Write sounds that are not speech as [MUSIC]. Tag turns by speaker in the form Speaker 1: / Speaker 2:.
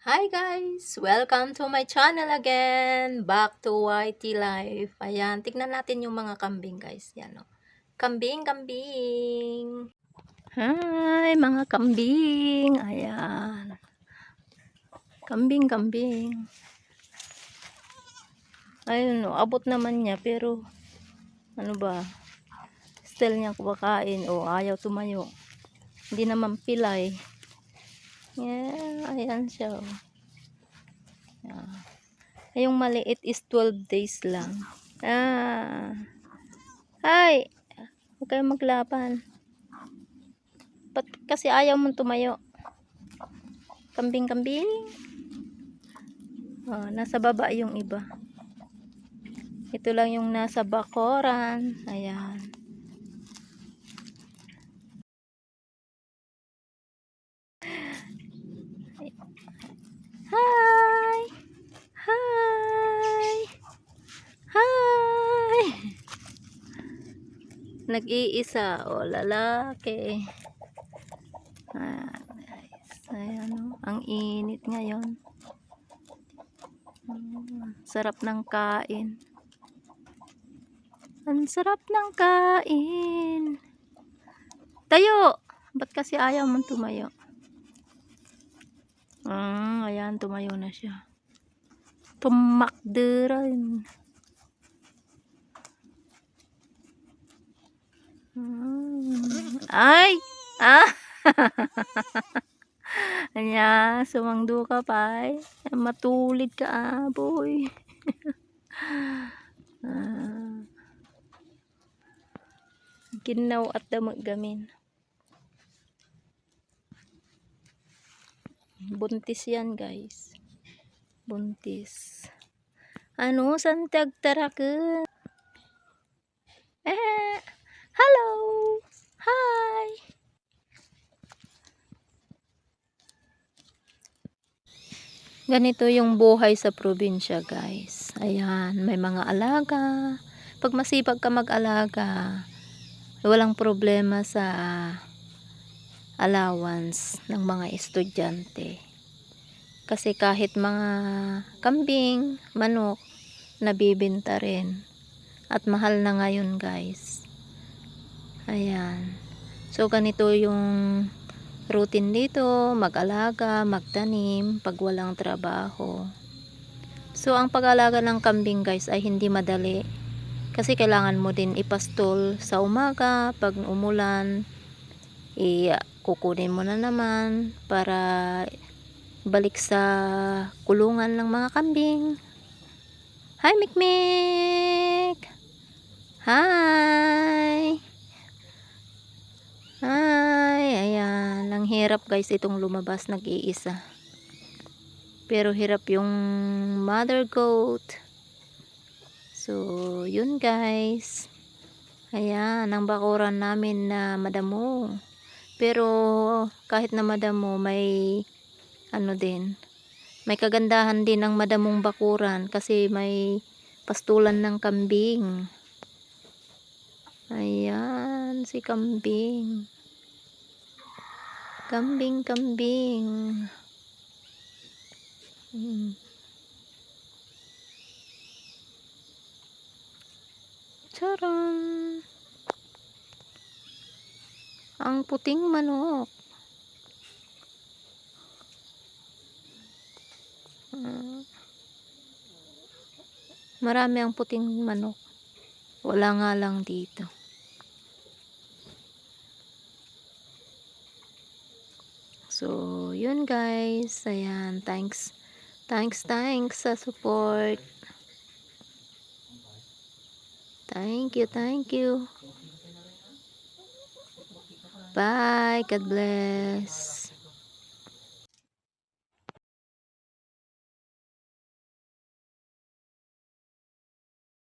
Speaker 1: Hi guys! Welcome to my channel again! Back to YT Life. Ayan, tignan natin yung mga kambing guys. Yan o. Kambing, kambing! Hi mga kambing! Ayan. Kambing, kambing. Ayun o, abot naman niya pero ano ba? Still niya kumakain o ayaw tumayo. Hindi naman pilay. Yeah, ayan siya. oh. Yeah. Ay, Yung maliit is 12 days lang. Ah. Hi! Huwag kayong maglaban. Ba't kasi ayaw mong tumayo? Kambing-kambing. Oh, nasa baba yung iba. Ito lang yung nasa bakoran. Ayan. Hi! Hi! Hi! Nag-iisa o lalaki. Ah. Ayan o. Ang init ngayon. Mm, sarap ng kain. Ang sarap ng kain. Tayo! Ba't kasi ayaw mong tumayo? Ah, ayan, tumayo na siya. Tumakderan. Ay! Ah! [LAUGHS] Anya, sumangdo ka pa ay. Matulid ka ah, boy. [LAUGHS] ah. Ginaw at damagamin. Buntis yan, guys. Buntis. Ano, santag taraka? Eh, hello! Hi! Ganito yung buhay sa probinsya, guys. Ayan, may mga alaga. Pag masipag ka mag-alaga, walang problema sa allowance ng mga estudyante. Kasi kahit mga kambing, manok, nabibinta rin. At mahal na ngayon guys. Ayan. So ganito yung routine dito, mag-alaga, magtanim, pag walang trabaho. So ang pag-alaga ng kambing guys ay hindi madali. Kasi kailangan mo din ipastol sa umaga, pag umulan, i kukunin mo na naman para balik sa kulungan ng mga kambing. Hi, Mikmik! Hi! Ayan. Ang hirap guys itong lumabas nag-iisa. Pero hirap yung mother goat. So, yun guys. Ayan, ang bakuran namin na madamo. Pero kahit na madamo, may ano din. May kagandahan din ang madamong bakuran kasi may pastulan ng kambing. Ayan, si kambing. Kambing, kambing. Hmm. Charan! Ang puting manok. Ah. Marami ang puting manok. Wala nga lang dito. So, yun guys. Ayan, thanks. Thanks, thanks sa support. Thank you, thank you. Bye. God bless.